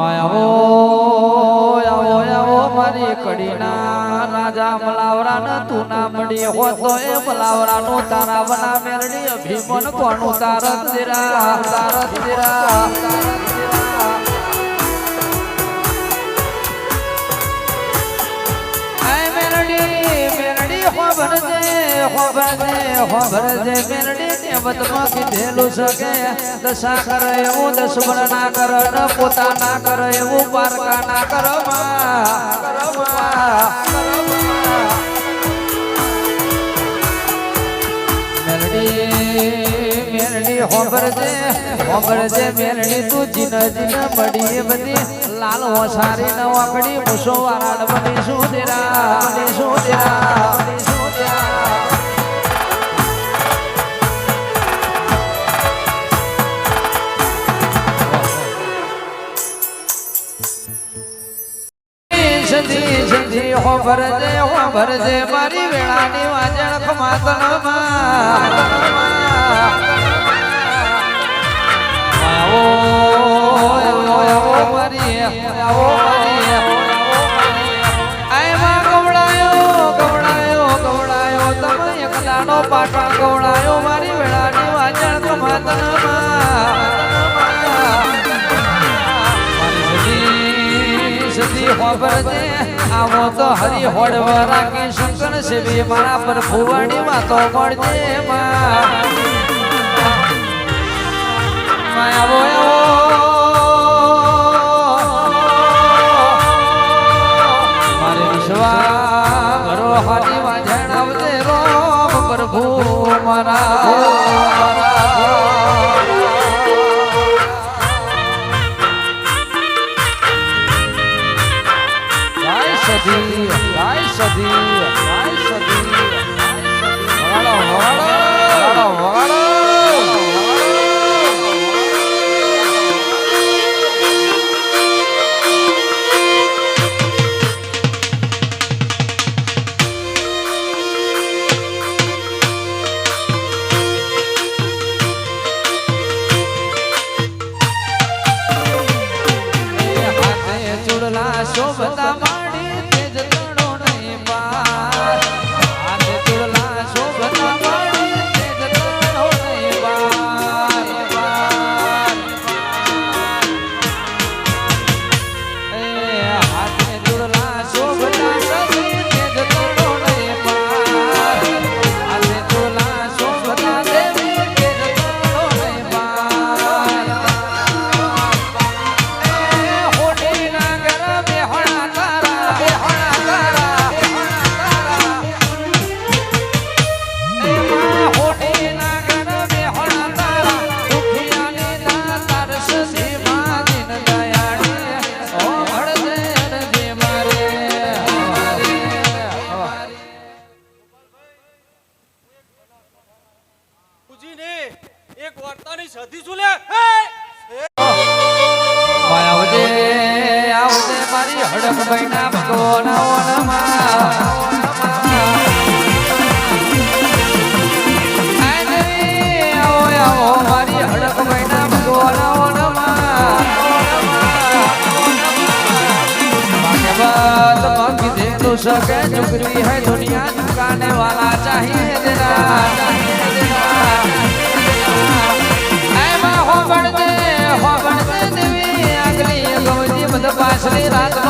આવો આવો આવો, મારી કડીના રાજા મલાવરા ન તું ના મળી હો તો એ મલાવરા નું તારા બના મેરડી અભિમન કોનું તારત દિરા તારત દિરા. મેરડી મેરડી હો મેરડી હો હોભરજે હોભરજે હોભરજે મેરડી વતમાં કરે એવું દસમણ ના કર, ને પોતા લાલ હોસારી ન વાકડી દેરા બની શું દેરા બની શું દેરા સધી ભરજે હો ભરજે મારી વેળાની વાજણ ખમાતનમાં આવો આવો મારી આવો સદી આવો તો હરી હોડવરા રાખી શંકર સેવી મારા પર ફુવાડી માં તો મળજે આવો મારે વિશ્વા કરો, હરી વાજણ આવજે રોમ પ્રભુ મારા. બાપુજીને એક વાર્તાની સધી છું લે. આવજે આવજે હૈ દુનિયા દુકાને વાલા ચાહીએ જરા.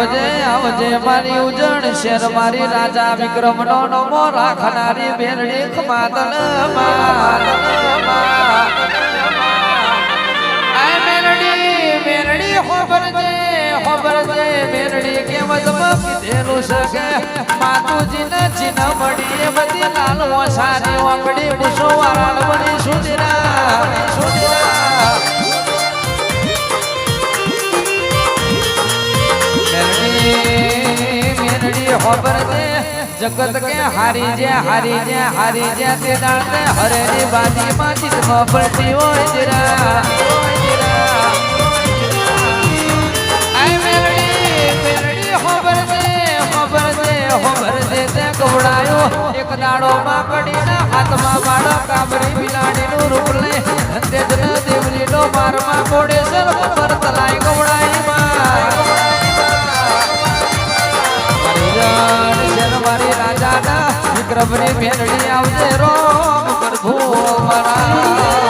આવજે આવજે, મારી ઉજણ શેર, મારી રાજા વિક્રમ નો નમો રાખનારી બેરડી માતલ મેરડી મેરડી હોબર માતુજી ને ચિન્હ મળી બધી લાલ વસારી વાપડી બુસો વાળા બની સુધીરા ખબર છે? જગત કે હારી જે હારી જે હારી જે તે દાડે હરેની બાજી ચિત્ત પડતી હોય જરા કવડાયો એક દાડો માં પડીને હાથમાં માળો કાબરી બિલાડીનું રૂપ લે તેજન દેવલીનો મારમાં કોડે સર પર વિક્રમની ભેરડી આવજે રોમ પ્રભુ મારા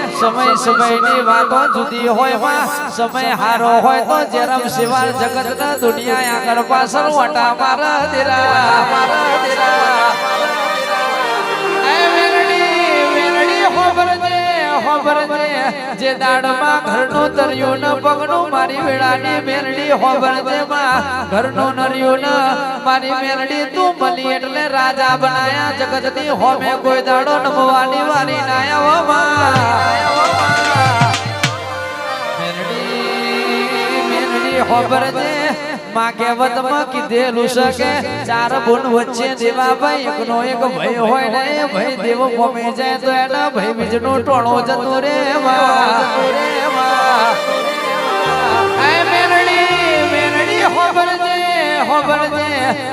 સમય સમયની વાતો જુદી હોયમાં સમય હારો હોય તો જેરમ શિવાર જગત ના દુનિયા આગળ પાછળ વટા મારા દેરા મારા દેરા જે દાડમાં ઘરનું તર્યું ન પગનું, મારી વેળાની મેરડી માં. ઘરનું નર્યું ન, મારી મેરડી તું મળી એટલે રાજા બનાયા. જગતની હોમે કોઈ દાડો નમવાની વારી નાયા માં. ખબર છે માં માં કીધેલું છે ચાર બુન વચ્ચે દેવા ભાઈ, એકનો એક ભય હોય ને ભય દેવો ગમે જાય તો એના ભય બીજનું ટોણો જતો રે વા મેરડી મેરડી ખબર છે ખબર છે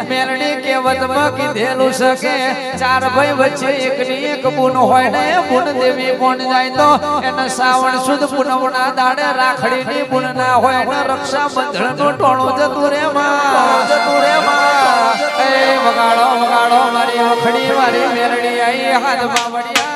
મેરડી કે માં કીધેલું શકે. ચાર ભાઈ વચ્ચે એકની એક બુન હોય ને બુન દેવી કોણ જાય તો? એને શ્રાવણ સુદ પૂનમના દાડે રાખડીની બુન ના હોય ને રક્ષા બંધનનું ટોણું જતું રે માં. જતું રે માં. એ વગાડો વગાડો મારી વખડી મારી મેરડી આઈ, હાથમાં વડિયા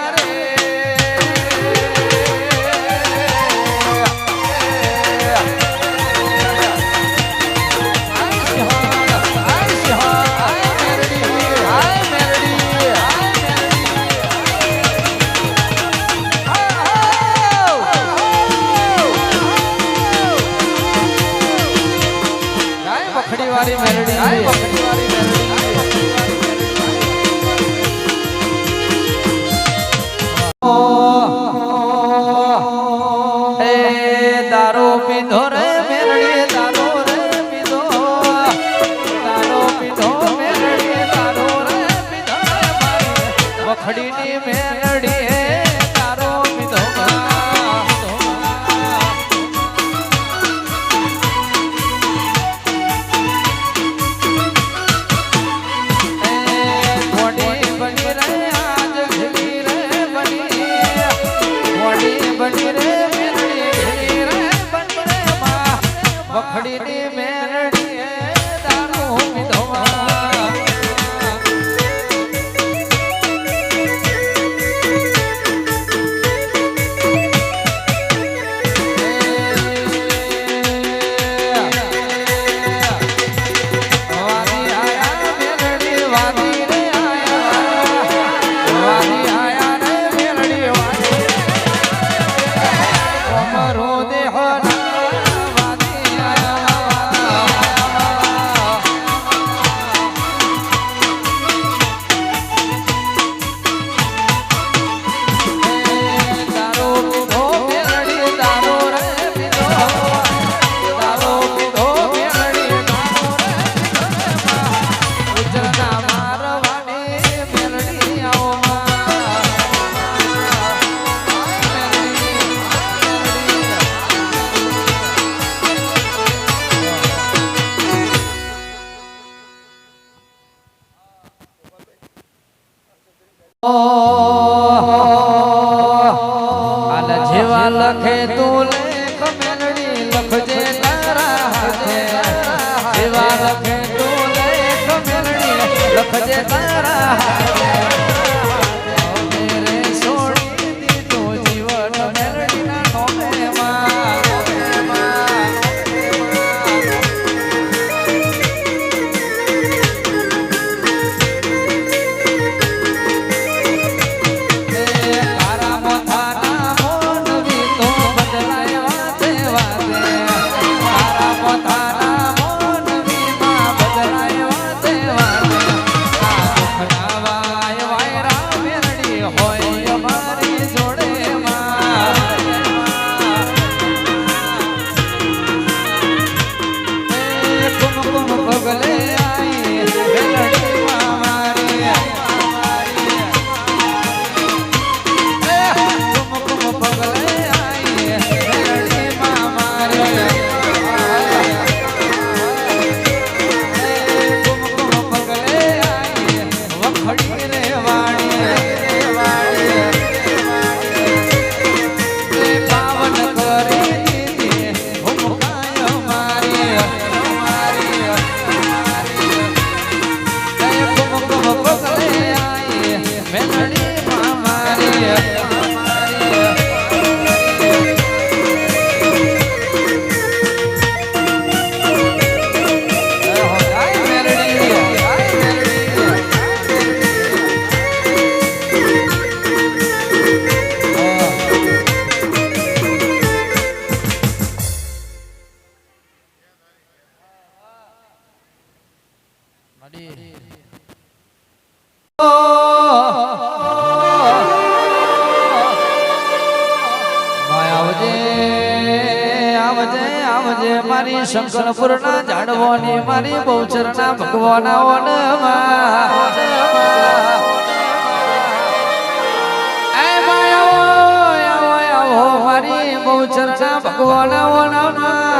ઘડીની મેલડી આલ જેવા લખે તું લેખ મેલડી લખજે તારા હાથે. જેવા આવજે ના આવજે મારી મારી બહુચરના ભગવાના મારી બહુચરના ભગવાના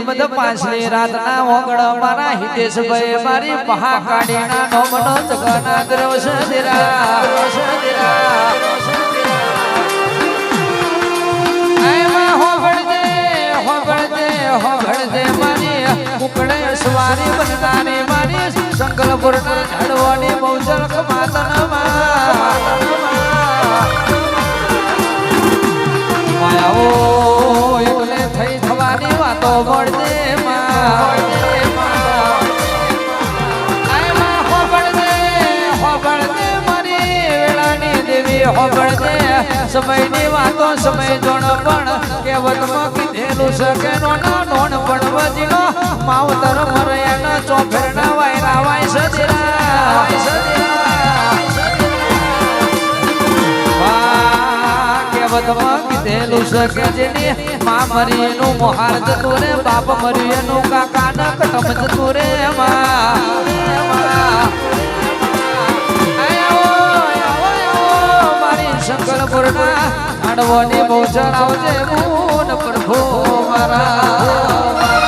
જી બધ પાછલી રાતના ઓગળ મારા હિતેશભાઈ મારી મહાકાળીના નોમનો જગના દ્રોશ દિરા. મારી બનનારી મારી સંકલ્પુરના ઝાડવાની બહુચર માતનમાં સમયની વાતો, સમય જોણ પણ કેવતમાં કીધેલું શકે નોના નોન પણ વજીનો માવતર મરયાના ચોફેરના વાયરા વાય સજરા. કેવતમાં કીધેલું શકે જેની મા મરી એનું મોહાર જતું રે, બાપ મરી એનું કાકા ન કટમ જતું રે મારી શંકરપુરના આડવાની બહુ ચડાવજે મૂન પ્રભુ મારા